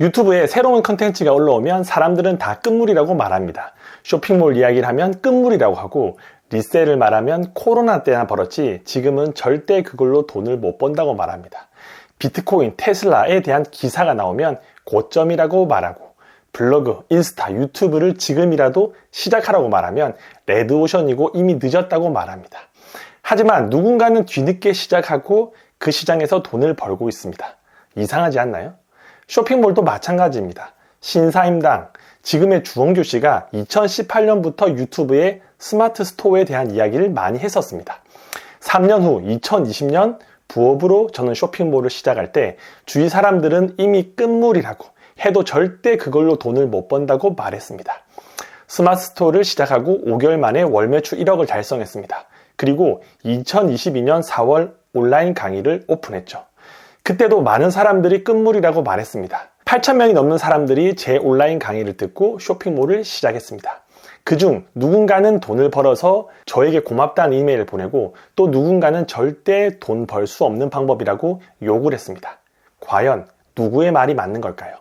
유튜브에 새로운 컨텐츠가 올라오면 사람들은 다 끝물이라고 말합니다. 쇼핑몰 이야기를 하면 끝물이라고 하고 리셀을 말하면 코로나 때나 벌었지 지금은 절대 그걸로 돈을 못 번다고 말합니다. 비트코인, 테슬라에 대한 기사가 나오면 고점이라고 말하고 블로그, 인스타, 유튜브를 지금이라도 시작하라고 말하면 레드오션이고 이미 늦었다고 말합니다. 하지만 누군가는 뒤늦게 시작하고 그 시장에서 돈을 벌고 있습니다. 이상하지 않나요? 쇼핑몰도 마찬가지입니다. 신사임당, 지금의 주원규 씨가 2018년부터 유튜브에 스마트 스토어에 대한 이야기를 많이 했었습니다. 3년 후 2020년 부업으로 저는 쇼핑몰을 시작할 때 주위 사람들은 이미 끝물이라고 해도 절대 그걸로 돈을 못 번다고 말했습니다. 스마트 스토어를 시작하고 5개월 만에 월 매출 1억을 달성했습니다. 그리고 2022년 4월 온라인 강의를 오픈했죠. 그때도 많은 사람들이 끝물이라고 말했습니다. 8,000명이 넘는 사람들이 제 온라인 강의를 듣고 쇼핑몰을 시작했습니다. 그중 누군가는 돈을 벌어서 저에게 고맙다는 이메일을 보내고 또 누군가는 절대 돈 벌 수 없는 방법이라고 욕을 했습니다. 과연 누구의 말이 맞는 걸까요?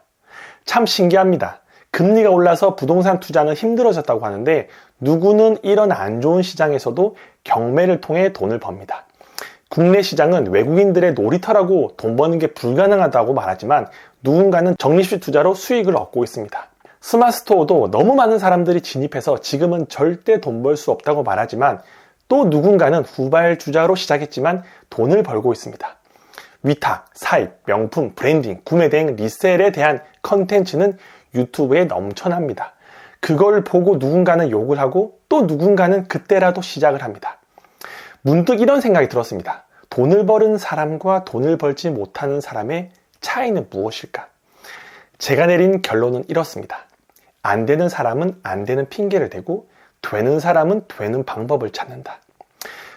참 신기합니다. 금리가 올라서 부동산 투자는 힘들어졌다고 하는데 누구는 이런 안 좋은 시장에서도 경매를 통해 돈을 법니다. 국내 시장은 외국인들의 놀이터라고 돈 버는 게 불가능하다고 말하지만 누군가는 적립식 투자로 수익을 얻고 있습니다. 스마트스토어도 너무 많은 사람들이 진입해서 지금은 절대 돈 벌 수 없다고 말하지만 또 누군가는 후발 투자로 시작했지만 돈을 벌고 있습니다. 위탁, 사입, 명품, 브랜딩, 구매 대행, 리셀에 대한 컨텐츠는 유튜브에 넘쳐납니다. 그걸 보고 누군가는 욕을 하고 또 누군가는 그때라도 시작을 합니다. 문득 이런 생각이 들었습니다. 돈을 버는 사람과 돈을 벌지 못하는 사람의 차이는 무엇일까? 제가 내린 결론은 이렇습니다. 안 되는 사람은 안 되는 핑계를 대고 되는 사람은 되는 방법을 찾는다.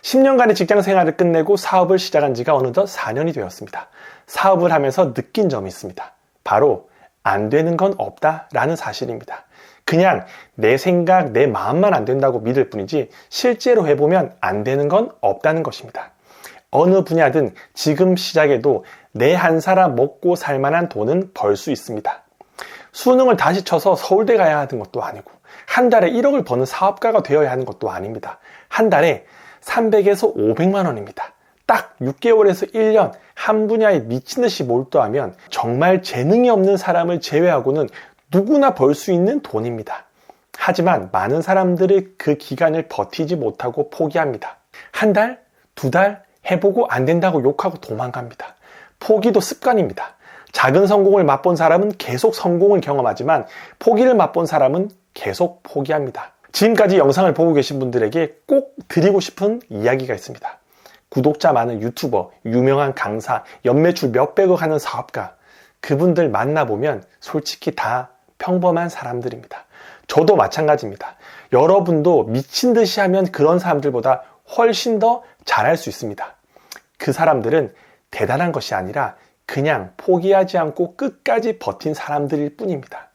10년간의 직장 생활을 끝내고 사업을 시작한 지가 어느덧 4년이 되었습니다. 사업을 하면서 느낀 점이 있습니다. 바로 안 되는 건 없다라는 사실입니다. 그냥 내 생각, 내 마음만 안 된다고 믿을 뿐이지 실제로 해보면 안 되는 건 없다는 것입니다. 어느 분야든 지금 시작해도 내 한 사람 먹고 살 만한 돈은 벌 수 있습니다. 수능을 다시 쳐서 서울대 가야 하는 것도 아니고 한 달에 1억을 버는 사업가가 되어야 하는 것도 아닙니다. 한 달에 300에서 500만 원입니다. 딱 6개월에서 1년 한 분야에 미친 듯이 몰두하면 정말 재능이 없는 사람을 제외하고는 누구나 벌 수 있는 돈입니다. 하지만 많은 사람들이 그 기간을 버티지 못하고 포기합니다. 한 달, 두 달 해보고 안 된다고 욕하고 도망갑니다. 포기도 습관입니다. 작은 성공을 맛본 사람은 계속 성공을 경험하지만 포기를 맛본 사람은 계속 포기합니다. 지금까지 영상을 보고 계신 분들에게 꼭 드리고 싶은 이야기가 있습니다. 구독자 많은 유튜버, 유명한 강사, 연매출 몇백억 하는 사업가, 그분들 만나보면 솔직히 다 평범한 사람들입니다. 저도 마찬가지입니다. 여러분도 미친 듯이 하면 그런 사람들보다 훨씬 더 잘할 수 있습니다. 그 사람들은 대단한 것이 아니라 그냥 포기하지 않고 끝까지 버틴 사람들일 뿐입니다.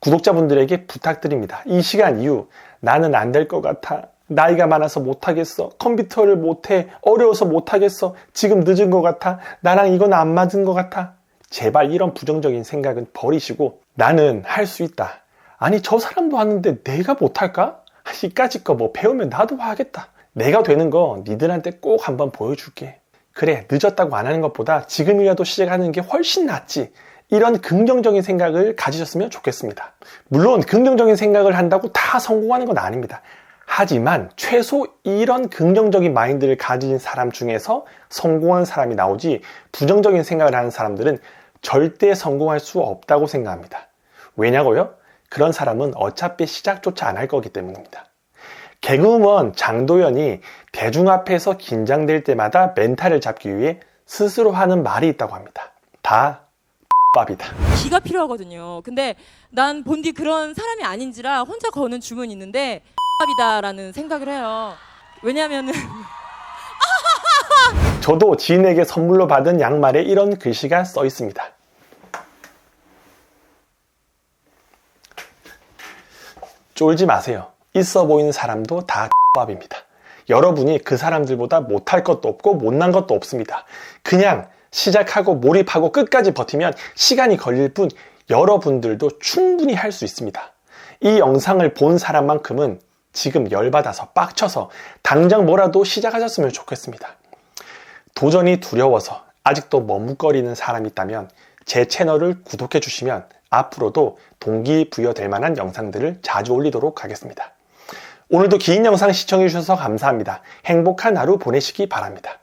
구독자분들에게 부탁드립니다. 이 시간 이후 나는 안 될 것 같아. 나이가 많아서 못하겠어. 컴퓨터를 못해. 어려워서 못하겠어. 지금 늦은 것 같아. 나랑 이건 안 맞은 것 같아. 제발 이런 부정적인 생각은 버리시고 나는 할 수 있다. 아니 저 사람도 하는데 내가 못할까? 이까짓 거 뭐 배우면 나도 하겠다. 내가 되는 거 니들한테 꼭 한번 보여줄게. 그래 늦었다고 안 하는 것보다 지금이라도 시작하는 게 훨씬 낫지. 이런 긍정적인 생각을 가지셨으면 좋겠습니다. 물론 긍정적인 생각을 한다고 다 성공하는 건 아닙니다. 하지만 최소 이런 긍정적인 마인드를 가진 사람 중에서 성공한 사람이 나오지 부정적인 생각을 하는 사람들은 절대 성공할 수 없다고 생각합니다. 왜냐고요? 그런 사람은 어차피 시작조차 안 할 거기 때문입니다. 개그우먼 장도연이 대중 앞에서 긴장될 때마다 멘탈을 잡기 위해 스스로 하는 말이 있다고 합니다. 다 밥이다. 기가 필요하거든요. 근데 난 본디 그런 사람이 아닌지라 혼자 거는 주문이 있는데 밥이다라는 생각을 해요. 왜냐면은 저도 지인에게 선물로 받은 양말에 이런 글씨가 써 있습니다. 쫄지 마세요. 있어 보이는 사람도 다 밥입니다. 여러분이 그 사람들보다 못할 것도 없고 못난 것도 없습니다. 그냥 시작하고 몰입하고 끝까지 버티면 시간이 걸릴 뿐 여러분들도 충분히 할 수 있습니다. 이 영상을 본 사람만큼은 지금 열받아서 빡쳐서 당장 뭐라도 시작하셨으면 좋겠습니다. 도전이 두려워서 아직도 머뭇거리는 사람이 있다면 제 채널을 구독해 주시면 앞으로도 동기부여될 만한 영상들을 자주 올리도록 하겠습니다. 오늘도 긴 영상 시청해 주셔서 감사합니다. 행복한 하루 보내시기 바랍니다.